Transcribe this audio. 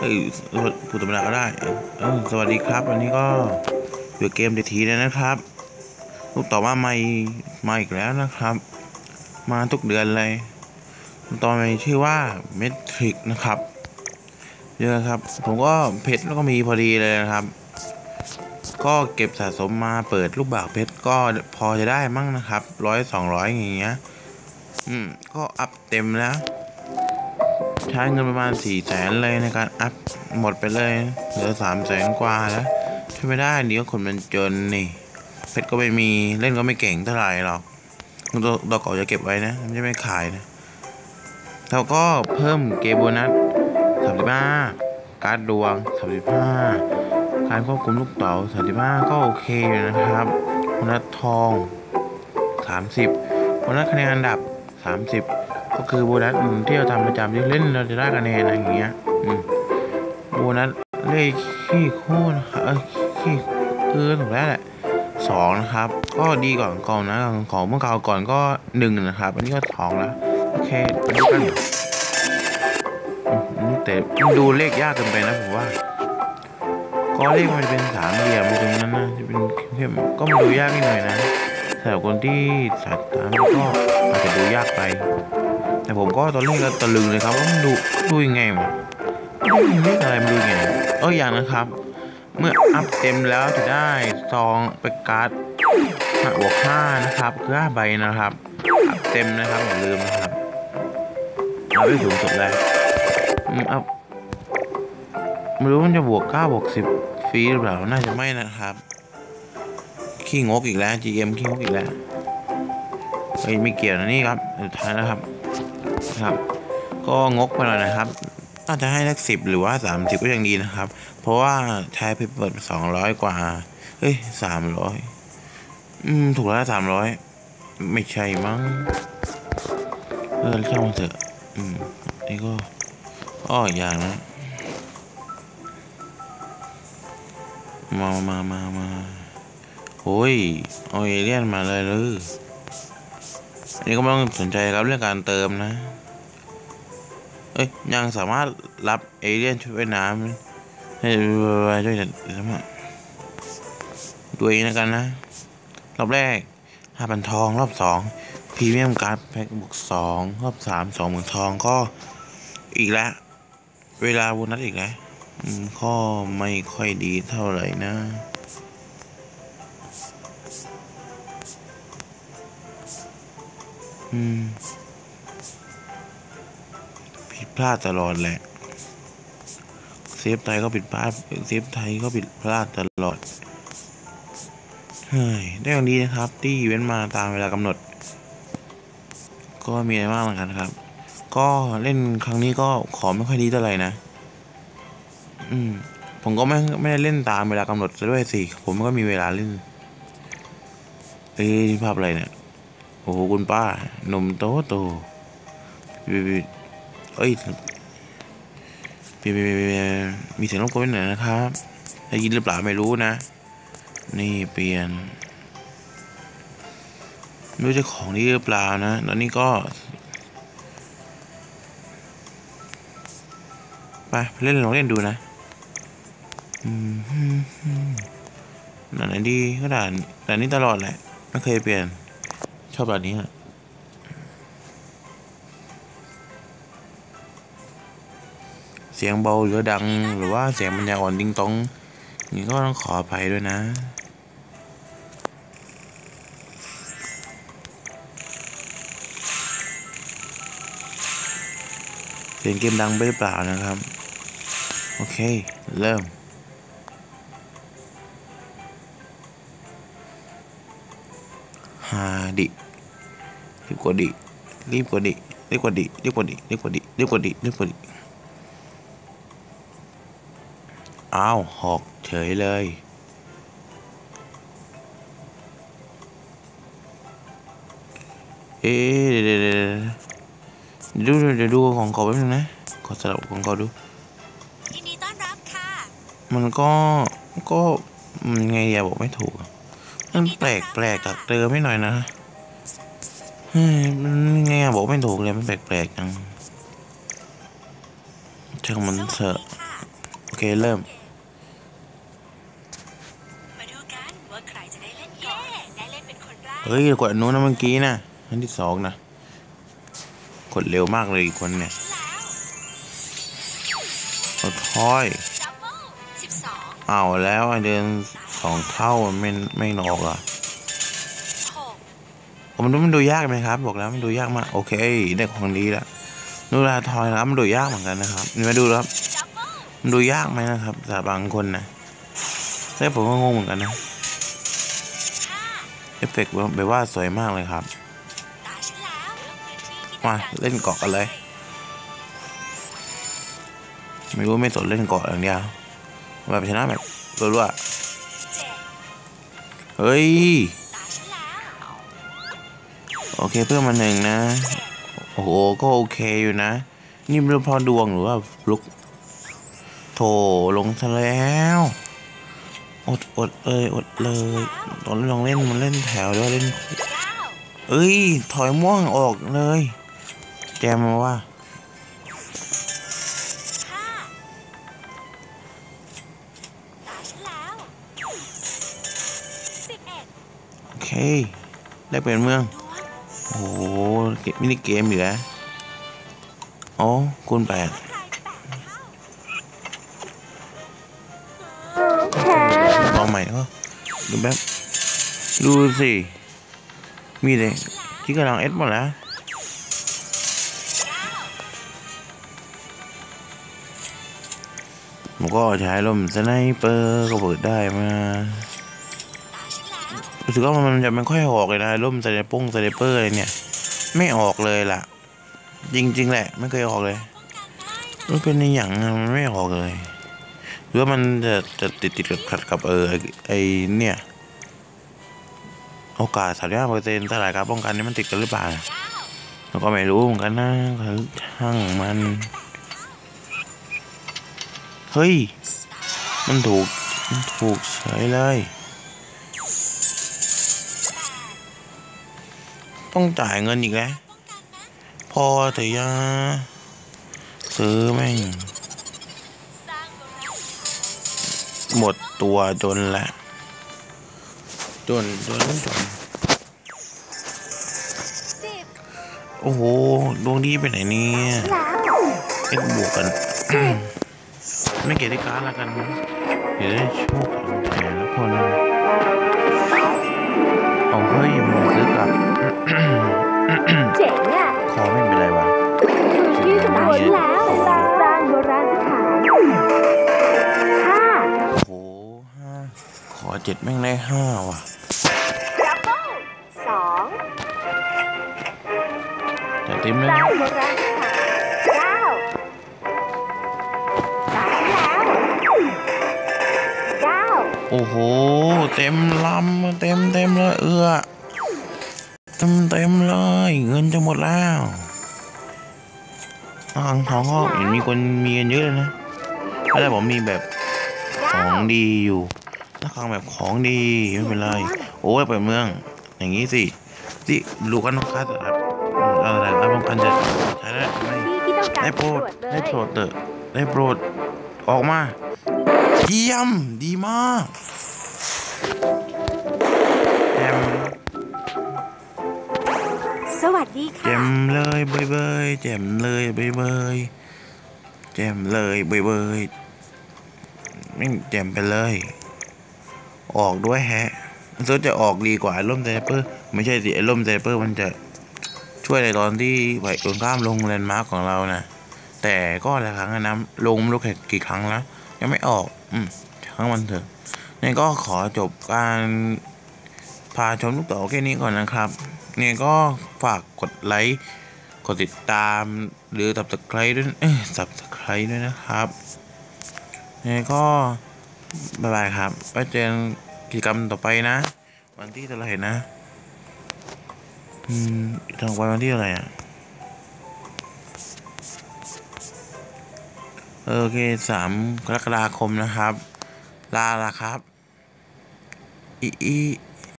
เอ้ยพูดธรรมดาก็ได้เออสวัสดีครับ วันนี้ก็อยู่เกมเดทีแล้วนะครับ ลูกต่อว่าไม่มาอีกแล้วนะครับ มาทุกเดือนเลย ตอนนี้ชื่อว่าเมทริกนะครับเยอะครับ ผมก็เพชรแล้วก็มีพอดีเลยนะครับ ก็เก็บสะสมมาเปิดลูกบากเพชรก็พอจะได้มั่งนะครับร้อยสองร้อยอย่างเงี้ย อืม ก็อัพเต็มแล้ว ใช้เงินประมาณสี่แสนเลยในการอัพหมดไปเลยเหลือสามแสนกว่าแล้วช่ไม่ได้เดี๋ยวคนมันจนนี่เพชรก็ไม่มีเล่นก็ไม่เก่งเท่าไหร่หรอกตัวดอกเก่าจะเก็บไว้นะไม่ใช่ไม่ขายนะเราก็เพิ่มเกมโบนัสสามสิบห้าการ์ดดวงสามสิบห้าการควบคุมลูกเต๋าสามสิบห้าก็โอเคอยู่นะครับโบนัสทองสามสิบโบนัสคะแนนอันดับสามสิบ ก็คือโบนัสที่เราทำประจำที่เล่นเราจะได้คะแนนอะไรอย่างเงี้ยโบนัสเลขขี้โค้นะครับเอ้ยขี้เออถูกแล้วแหละสองนะครับ ก็ดีกว่าก่อนนะของเมื่อคราวก่อนก็หนึ่งนะครับอันนี้ก็สองแล้วโอเคมาดูกันอืมแต่ดูเลขยากเกินไปนะผมว่าก็เลขมันเป็นสามเหลี่ยมตรงนั้นนะจะเป็นเข้มก็มันดูยากนิดหน่อยนะสำหรับคนที่สัตว์ตามก็อาจจะดูยากไป แต่ผมก็ตอนแรกก็ตะลึงเลยครับว่ามันดูดูยังไงมันเลขอะไรมันดูยังไงเอออย่างนะครับ เมื่ออัพเต็มแล้วจะได้ซองไปการ์ดห้าบวกห้านะครับคือห้าใบนะครับอัพเต็มนะครับอย่าลืมนะครับเอาไปสูงสุดเลยอืมอัพไม่รู้มันจะบวกเก้าบวกสิบฟรีหรือเปล่าน่าจะไม่นะครับขี้งกอีกแล้ว GM ขี้งกอีกแล้วเฮ้ยไม่เกี่ยวนะนี่ครับสุดท้ายนะครับ ครับ ก็งกไปหน่อยนะครับน่าจะให้สักสิบหรือว่าสามสิบก็ยังดีนะครับ เพราะว่าใช้ไปเปิดสองร้อยกว่า เฮ้ยสามร้อยอืม ถูกแล้วสามร้อยไม่ใช่มั้งเออช่างมันเถอะ อืมนี่ก็อ้ออย่างนะมามามามาโอ้ยเอาเอเลี่ยนมาเลยเลย อันนี้ก็ไม่ต้องสนใจครับเรื่องการเติมนะ เอ้ยยังสามารถรับเอเลี่ยนชุดว่ายน้ำให้ด้วยสามารถด้วยนะกันนะ รอบแรกห้าพันทองรอบสองพรีเมียมการ์ดแพ็กบวกสองรอบสามสองหมื่นทองก็อีกแล้ว เวลาโบนัสอีกแล้วข้อไม่ค่อยดีเท่าไหร่นะ ผิดพลาดตลอดแหละ เซฟไทยก็ผิดพลาด เซฟไทยก็ผิดพลาดตลอด เฮ้ย ได้อย่างดีนะครับ ที่เว้นมาตามเวลากำหนด ก็มีอะไรมากเหมือนกันครับ ก็เล่นครั้งนี้ก็ขอไม่ค่อยดีเท่าไหร่นะ อืม ผมก็ไม่ไม่ได้เล่นตามเวลากำหนดซะด้วยสิ ผมก็มีเวลาเล่น เอ้ยภาพอะไรเนี่ย โอ้โหคุณป้าหนุ่มโตโตวิวเอ้ยมีมีมีมีเสียงรบกวนหน่อยนะครับ ได้ยินหรือเปล่าไม่รู้นะ นี่เปลี่ยนไม่รู้จะของนี้หรือเปล่านะ ตอนนี้ก็ ไปเล่นลองเล่นดูนะอืมด่านไหนดีก็ด่านด่านนี้ตลอดแหละ ไม่เคยเปลี่ยน อบด่านนี้แหละเสียงเบาหรือดังหรือว่าเสียงมันยาอ่อนดิ้งตองนี่ก็ต้องขออภัยด้วยนะเสียงเกมดังไปหรือเปล่านะครับ โอเค เริ่มฮาดิ รีบกดดิรีบกดดิรีบกดดิรีบกดดิรีบกดดิรีบกดดิรีบกดดิอ้าวหอกเฉยเลยเอ๊ะเดี๋ยวเดี๋ยวเดี๋ยวดูเดี๋ยวดูของเขาแป๊บนึงนะขอสลับของเขาดูยินดีต้อนรับค่ะมันก็ก็มันไงอย่าบอกไม่ถูกอะมันแปลกแปลกจากเดิมไม่หน่อยนะ เฮ้ยมันไงอะบอกไม่ถูกเลยมันแปลกแปลกจังช่างมันเถอะสวัสดีค่ะเค เริ่มมาดูกันว่าใครจะได้เล่นก่อนได้เล่นเป็นคนแรกเฮ้ยกดอันนู้นนะเมื่อกี้นะอันที่สองนะกดเร็วมากเลยอีกคนเนี่ยแล้วเอาท้อยดับเบิลสิบสองเอาแล้วไอเดินสองเท่ามันไม่ไม่ออกอะหก ผมดูมันดูยากไหมครับ บอกแล้วมันดูยากมาก โอเคได้ของดีแล้วนูราทอยนะครับมันดูยากเหมือนกันนะครับมาดูครับ มันดูยากไหมนะครับสำหรับบางคนนะแต่ผมก็งงเหมือนกันนะเอฟเฟกต์แบบว่าสวยมากเลยครับ มาเล่นเกาะกันเลย ไม่รู้ไม่สนเล่นเกาะอย่างเดียวแบบชนะแบบรัวเจ็ดๆเฮ้ย โอเคเพิ่มมาหนึ่งนะเจ็ดโอ้โห ก็โอเคอยู่นะ นี่ไม่รู้พอดวงหรือว่าฟลุกโถลงซะแล้ว อดอดเอ้ยอดเลยตอนลองเล่นมันเล่นแถวหรือว่าเล่นเก้าเอ้ย ถอยม่วงออกเลย แจมมาว่าห้าตาฉันแล้วสิบเอ็ดโอเค ได้เป็นเมืองดวง โอ้โหมินิเกมอีกแล้วอ๋อคูณแปดใครแปดเท่าลองใหม่ก็ดูแบบดูสิ มีเลยที่กำลังเอสหมดแล้วผมก็ใช้ลมสไนเปอร์ก็เปิดได้มา รู้สึกว่ามันจะไม่ค่อยออกเลยนะร่มสไนปงสไนเปอร์อะไรเนี่ย ไม่ออกเลยล่ะ จริง ๆ แหละ ไม่เคยออกเลยไมันเป็นในอย่างอะมันไม่ออกเลยหรือว่ามันจะจะติดติดกับขัดกับเออไอเนี่ย โอกาสสามสิบห้าเปอร์เซ็นต์ถ้าหลายการป้องกันนี่มันติดกันหรือเปล่าเก้าก็ไม่รู้เหมือนกันนะช่างมัน เฮ้ย มันถูก มันถูกเฉยเลย ต้องจ่ายเงินอีกแล้ว พอเถอะยาซื้อแม่งสร้างโบราณหมดตัวจนละ จนจนจนสิบโอ้โห ดวงดีไปไหนเนี่ยเอ็ดบวกกัน ไม่เกี่ยวที่การดละกันนะเดี๋ยวได้โชคของแต่ละคนเอาเฮ้ยมันซื้อกลับ เจ๋งอะคอไม่เป็นไรวะที่สมควรแล้วสร้างสร้างโบราณสถานห้าโอ้โหห้าขอเจ็ดแม่งได้ห้าว่ะดับเบิ้ลสองแต่เต็มเลสยร้างนะโบราณสถานเก้าสามแล้วเก้าโอ้โห เต็มลำเต็มเต็มเลยเอือ เต็มเต็มเลย เงินจะหมดแล้วอ่างทองก็เห็นมีคนมีกันเยอะเลยนะแต่ผมมีแบบของดีอยู่ถ้าครั้งแบบของดีไม่เป็นไรโอ้ยเปิดเมือง อย่างนี้สิสิลูกกันน้องคัสครับอืมอะไรครับป้องกันจะใช้ได้ไหมที่ที่ต้องการได้โปรดตรวจเลยได้โปรดเถอะได้โปรดออกมา เยี่ยมดีมาก สวัสดีแจค่ะมเลยเบยเบยแจมเลยเบยเบยแจมเลยเบยเบยไม่งแจมไปเลย ออกด้วยแฮะมันจะออกดีกว่าไอ้ล่มเซเปอร์ ไม่ใช่สิไอ้ล่มเซเปอร์มันจะช่วยในตอนที่ไหวตรงข้ามลงแลนด์มาร์กของเรานะแต่ก็หลายครั้งอะนะลงไม่รู้แค่กี่ครั้งแล้ว ยังไม่ออก อืมครั้งมันเถอะนี่ก็ขอจบการพาชมลูกเต่อแค่นี้ก่อนนะครับ เนี่ยก็ฝากกดไลค์ กดติดตาม หรือ subscribe ด้วยเอ้ย subscribe ด้วยนะครับเนี่ยก็บายบายครับไปเจอกกิจกรรมต่อไปนะ วันที่เท่าไหร่นะอืมทางวันที่เท่าไหร่อะโอเคสามกรกฎาคมนะครับ ลาละครับ อีอี